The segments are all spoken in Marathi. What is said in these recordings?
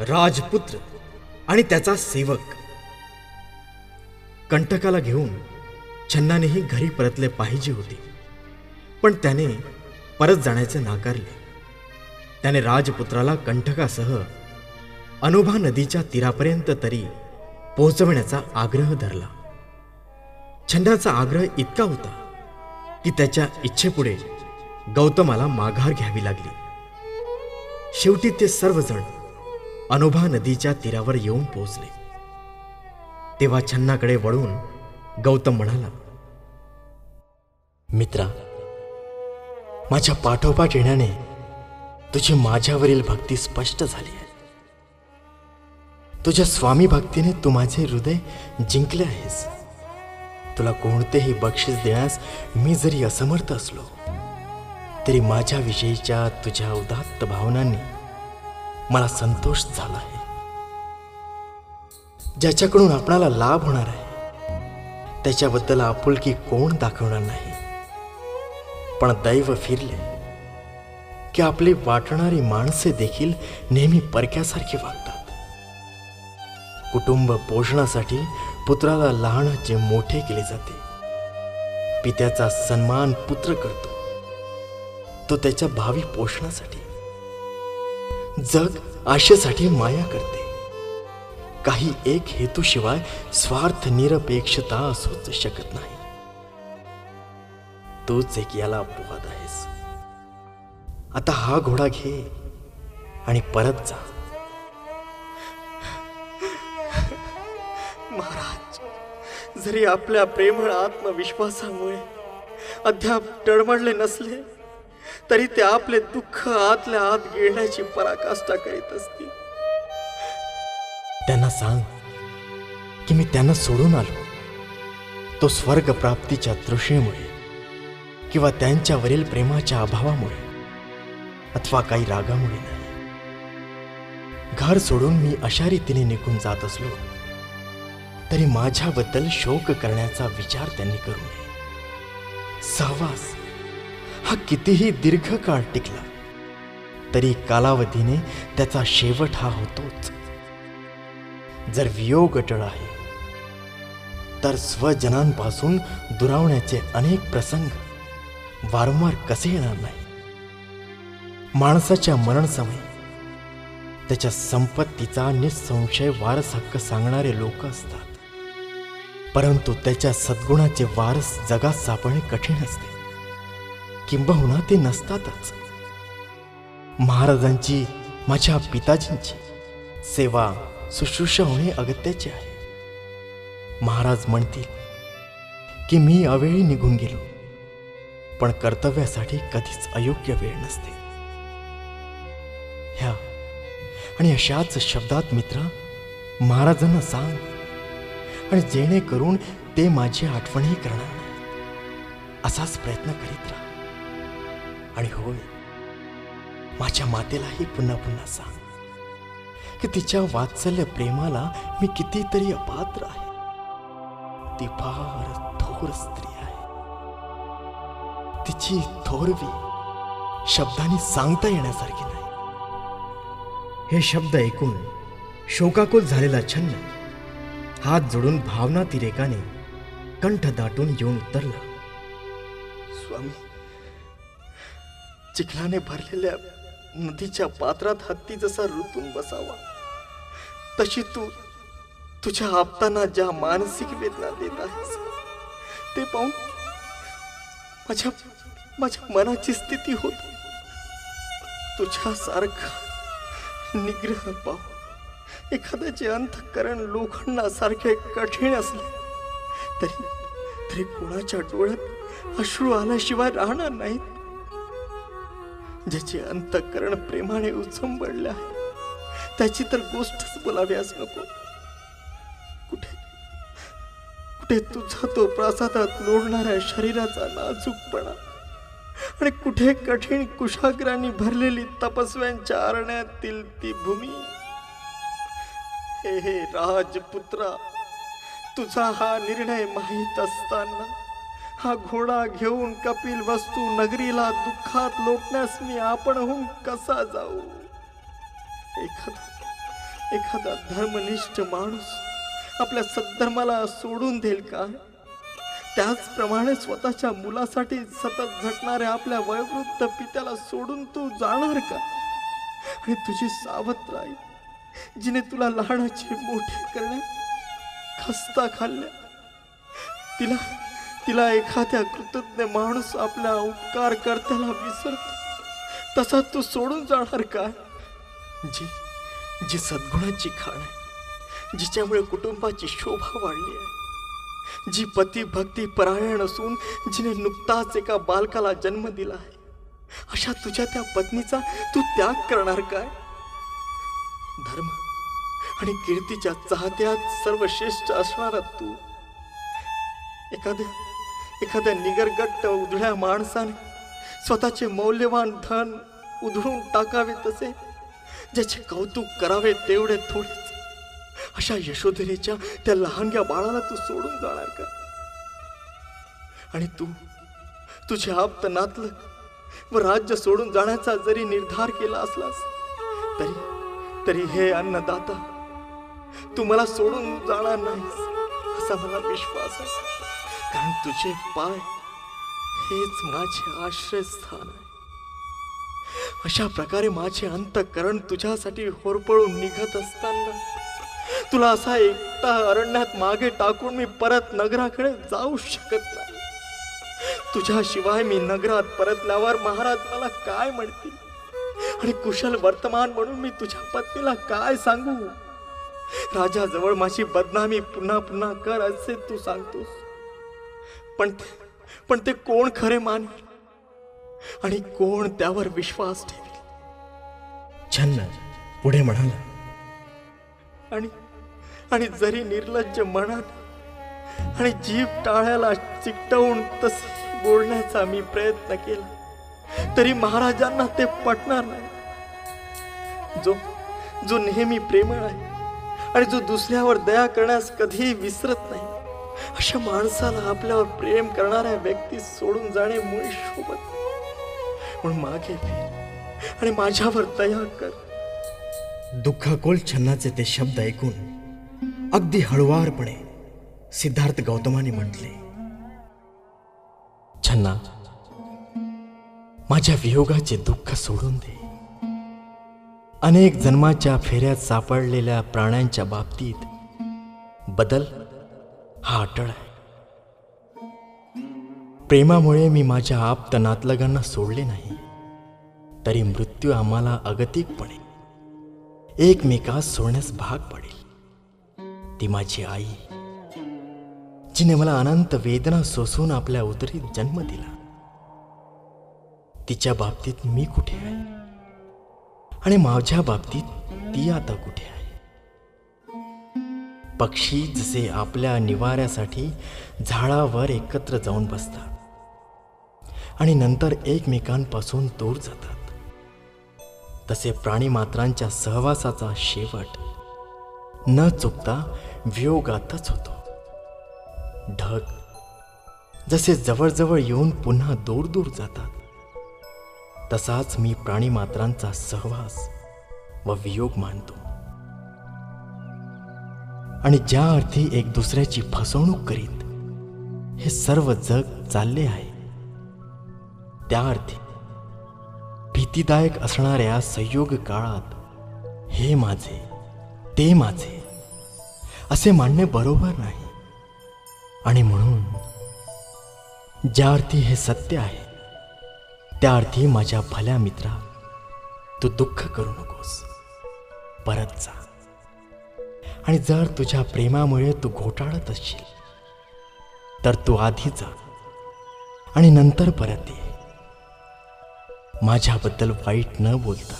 राजपुत्र आणि त्याचा सेवक. कंटकाला घेऊन छन्नानेही घरी परतले पाहिजे होते. पण त्याने परत जाण्याचे नाकारले. त्याने राजपुत्राला कंटकासह अनोभा नदीच्या तीरापर्यंत तरी पोहोचवण्याचा आग्रह धरला. छन्नाचा आग्रह इतका होता की त्याच्या इच्छेपुढे गौतमाला माघार घ्यावी लागली. शेवटी ते सर्वजण अनुभा नदीच्या तीरावर येऊन पोहोचले. तेव्हा छन्नाकडे वळून गौतम म्हणाला मित्रा माझ्या पाठोपाठ येण्याने तुझी माझ्यावरील भक्ती स्पष्ट झाली आहे. तुझ्या स्वामी भक्तीने तू माझे हृदय जिंकले आहेस. तुला कोणतेही बक्षीस देण्यास मी जरी असमर्थ असलो तरी माझ्याविषयीच्या तुझ्या उदात्त भावनांनी मला संतोष झाला आहे. ज्याच्याकडून आपणाला लाभ होणार आहे त्याच्याबद्दल आपुलकी कोण दाखवणार नाही. पण दैव फिरले की आपली वाटणारी माणसे देखील नेहमी परक्यासारखी वागतात. कुटुंब पोषणासाठी पुत्राला लहानाचे मोठे केले जाते. पित्याचा सन्मान पुत्र करतो. तो त्याच्या भावी पोषणासाठी जग आशेसाठी माया करते. काही एक हेतूशिवाय स्वार्थ निरपेक्षता असूच शकत नाही. तूच एक याला अपवाद आहेस. आता हा घोडा घे आणि परत जा. महाराज जरी आपल्या प्रेमळ आत्मविश्वासामुळे अद्याप टळमळले नसले तरी ते आपले दुःख आतल्या आत घेण्याची पराकाष्ठा करीत असतील. त्यांना सांग की मी त्यांना सोडून आलो. तो स्वर्ग प्राप्तीच्या तृषेमुळे किंवा त्यांच्यावरील प्रेमाच्या अभावामुळे अथवा काही रागामुळे नाही. घर सोडून मी अशा रीतीने निघून जात असलो तरी माझ्याबद्दल शोक करण्याचा विचार त्यांनी करू नये. सहवास हा कितीही दीर्घ काळ टिकला तरी कालावधीने त्याचा शेवट हा होतोच. जर वियोग अटळ आहे तर स्वजनांपासून दुरावण्याचे अनेक प्रसंग वारंवार कसे येणार नाही माणसाच्या मरण समय त्याच्या संपत्तीचा निसंशय वारस हक्क सांगणारे लोक असतात. परंतु त्याच्या सद्गुणाचे वारस जगात सापडणे कठीण असते. किंबहुना ते नसतातच. महाराजांची माझ्या पिताजींची सेवा शुश्रूषा होणे अगत्याचे आहे. महाराज म्हणतील की मी अवेळी निघून गेलो पण कर्तव्यासाठी कधीच अयोग्य वेळ नसते. ह्या आणि अशाच शब्दात मित्र महाराजांना सांग आणि जेणेकरून ते माझी आठवणही करणार नाही. असाच प्रयत्न करीत राहा. आणि होय माझ्या मातेलाही पुन्हा पुन्हा सांग की तिच्या वात्सल्य प्रेमाला मी कितीतरी अपात्र आहे. ती फार थोर स्त्री आहे. तिची थोरवी शब्दांनी सांगता येण्यासारखी नाही. हे शब्द ऐकून शोकाकुल झालेला छन्न हात जोडून भावनातिरेकाने कंठ दाटून येऊन उतरला. स्वामी चिखलाने भरलेल्या नदीच्या पात्रात हत्ती जसा ऋतून बसावा तशी तू तुझ्या आपताना ज्या मानसिक वेदना देत आहेस ते पाहून माझ्या माझ्या मनाची स्थिती होत. तुझ्यासारखा निग्रह पाहू एखाद्याचे अंतकरण लोखंडासारखे कठीण असले तरी तरी कोणाच्या डोळ्यात अश्रू आल्याशिवाय राहणार नाहीत. ज्याचे अंतकरण प्रेमाने उचंबडले आहे. त्याची तर गोष्टच बोलाव्यास नको. कुठे कुठे तुझा तो प्रासादात लोडणाऱ्या शरीराचा नाजूकपणा आणि कुठे कठीण कुशाग्रांनी भरलेली तपस्व्यांच्या आरण्यातील ती भूमी? हे हे राजपुत्रा तुझा हा निर्णय माहीत असताना हा घोडा घेऊन कपिल वस्तू नगरीला दुःखात लोटण्यास मी आपणहून कसा जाऊ? एखादा एखादा धर्मनिष्ठ माणूस आपल्या सद्धर्माला सोडून देईल का? त्याचप्रमाणे स्वतःच्या मुलासाठी सतत झटणाऱ्या आपल्या वयोवृद्ध पित्याला सोडून तू जाणार का? आणि तुझी सावत्र आई जिने तुला लहानाचे मोठे करण्या खस्ता खाल्ल्या तिला तिला एखाद्या कृतज्ञ माणूस आपल्या उपकार करताना विसरतो. तसा तू सोडून जाणार का? जी जी सद्गुणाची खाण आहे जिच्यामुळे कुटुंबाची शोभा वाढली आहे. जी पती भक्ती परायण असून जिने नुकताच एका बालकाला जन्म दिला आहे अशा तुझ्या त्या पत्नीचा तू त्याग करणार काय? धर्म आणि कीर्तीच्या चाहत्यात सर्वश्रेष्ठ असणारा तू एखाद्या एखाद्या निगरगट्ट उधळ्या माणसाने स्वतःचे मौल्यवान धन उधळून टाकावे तसे ज्याचे कौतुक करावे तेवढे थोडेच. अशा यशोधरेच्या त्या लहानग्या बाळाला तू सोडून जाणार का? आणि तू तुझे आप्त नातलं व राज्य सोडून जाण्याचा जरी निर्धार केला असलास तरी तरी हे अन्नदाता तू मला सोडून जाणार नाहीस असा मला विश्वास आहे. कारण तुझे पाय हेच माझे आश्रयस्थान आहे. अशा प्रकारे माझे अंतकरण तुझ्यासाठी होरपळून निघत असताना तुला असा एकटा अरण्यात मागे टाकून मी परत नगराकडे जाऊ शकत नाही. तुझ्याशिवाय मी नगरात परतल्यावर महाराज मला काय म्हणतील? आणि कुशल वर्तमान म्हणून मी तुझ्या पत्नीला काय सांगू? राजाजवळ माझी बदनामी पुन्हा पुन्हा कर असे तू सांगतोस. पण ते पण ते कोण खरे मानेल आणि कोण त्यावर विश्वास ठेवेल? छन्न पुढे म्हणाला आणि आणि जरी निर्लज्ज मनात आणि जीभ टाळ्याला चिकटवून तसे बोलण्याचा मी प्रयत्न केला तरी महाराजांना ते पटणार नाही. जो जो नेहमी प्रेमळ आहे आणि जो दुसऱ्यावर दया करण्यास कधीही विसरत नाही अशा माणसाला आपल्यावर प्रेम करणाऱ्या व्यक्ती सोडून जाणे मुळी शोभत. म्हणून मागे फिर आणि माझ्यावर दया कर दुःखाकोल छन्नाचे ते शब्द ऐकून अगदी हळुवारपणे सिद्धार्थ गौतमाने म्हटले छन्ना माझ्या वियोगाचे दुःख सोडून दे अनेक जन्माच्या फेऱ्यात सापडलेल्या प्राण्यांच्या बाबतीत बदल हा अटळ आहे. प्रेमामुळे मी माझ्या आप्त नातलगांना सोडले नाही. तरी मृत्यू आम्हाला अगतिकपणे एकमेकास सोडण्यास भाग पडेल. ती माझी आई जिने मला अनंत वेदना सोसून आपल्या उदरीत जन्म दिला. तिच्या बाबतीत मी कुठे आहे? आणि माझ्या बाबतीत ती आता कुठे आहे? पक्षी जसे आपल्या निवाऱ्यासाठी झाडावर एकत्र जाऊन बसतात आणि नंतर एकमेकांपासून दूर जातात. तसे प्राणीमात्रांच्या सहवासाचा शेवट न चुकता वियोगातच होतो. ढग जसे जवळजवळ येऊन पुन्हा दूर दूर जातात तसाच मी प्राणीमात्रांचा सहवास व वियोग मानतो. आणि ज्या अर्थी एक दुसऱ्याची फसवणूक करीत हे सर्व जग चालले आहे. त्या अर्थी भीतीदायक असणाऱ्या संयोग काळात हे माझे ते माझे असे मानणे बरोबर नाही. आणि म्हणून ज्या अर्थी हे सत्य आहे त्या अर्थी माझ्या भल्या मित्रा तू दुःख करू नकोस. परत जा. आणि जर तुझ्या प्रेमामुळे तू घोटाळत असशील तर तू आधी जा आणि नंतर परत ये. माझ्याबद्दल वाईट न बोलता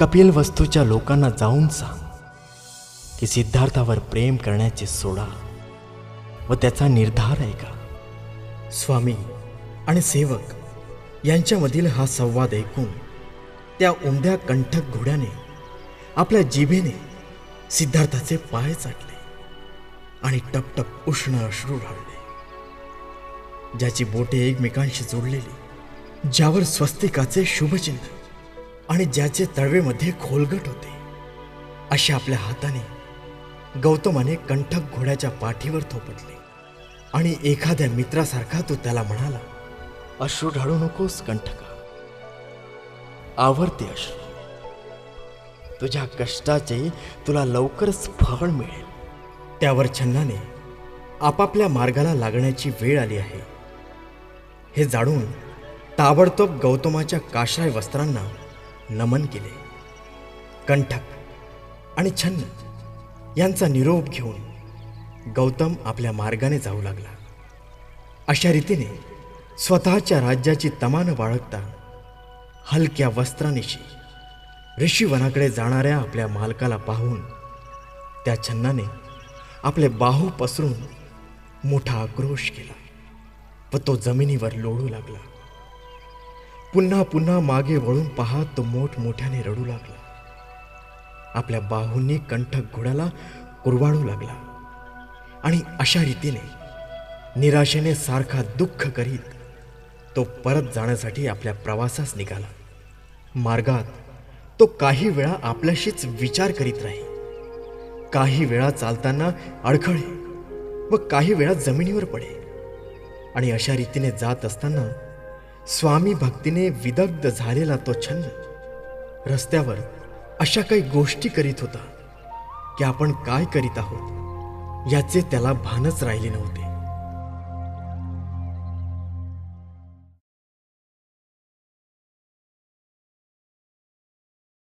कपिल वस्तूच्या लोकांना जाऊन सांग की सिद्धार्थावर प्रेम करण्याचे सोडा व त्याचा निर्धार आहे का स्वामी आणि सेवक यांच्यामधील हा संवाद ऐकून त्या उमद्या कंठक घोड्याने आपल्या जिभेने सिद्धार्थाचे पाय चाटले आणि टपटप उष्ण अश्रू ढाळले. ज्याची बोटे एकमेकांशी जोडलेली ज्यावर स्वस्तिकाचे शुभचिन्ह आणि ज्याचे तळवेमध्ये खोलगट होते अशा आपल्या हाताने गौतमाने कंठक घोड्याच्या पाठीवर थोपटले आणि एखाद्या मित्रासारखा तो त्याला म्हणाला अश्रू ढाळू नकोस कंठका. आवडते अश्रू. तुझ्या कष्टाचे तुला लवकरच फळ मिळेल. त्यावर छन्नाने आपापल्या मार्गाला लागण्याची वेळ आली आहे. हे जाणून ताबडतोब गौतमाच्या काशाय वस्त्रांना नमन केले. कंठक आणि छन्न यांचा निरोप घेऊन गौतम आपल्या मार्गाने जाऊ लागला. अशा रीतीने स्वतःच्या राज्याची तमान बाळगता हलक्या वस्त्रानिशी ऋषीवनाकडे जाणाऱ्या आपल्या मालकाला पाहून त्या छन्नाने आपले बाहू पसरून मोठा आक्रोश केला व तो जमिनीवर लोळू लागला. पुन्हा पुन्हा मागे वळून पाहत तो मोठमोठ्याने रडू लागला. आपल्या बाहूंनी कंठक घोड्याला कुरवाळू लागला आणि अशा रीतीने निराशेने सारखा दुःख करीत तो परत जाण्यासाठी आपल्या प्रवासास निघाला. मार्गात तो काही वेळा आपल्याशीच विचार करीत राही काही वेळा चालताना अडखळे व काही वेळा जमिनीवर पडे आणि अशा रीतीने जात असताना स्वामी भक्तीने विदग्ध झालेला तो छंद रस्त्यावर अशा काही गोष्टी करीत होता की आपण काय करीत आहोत याचे त्याला भानच राहिले नव्हते.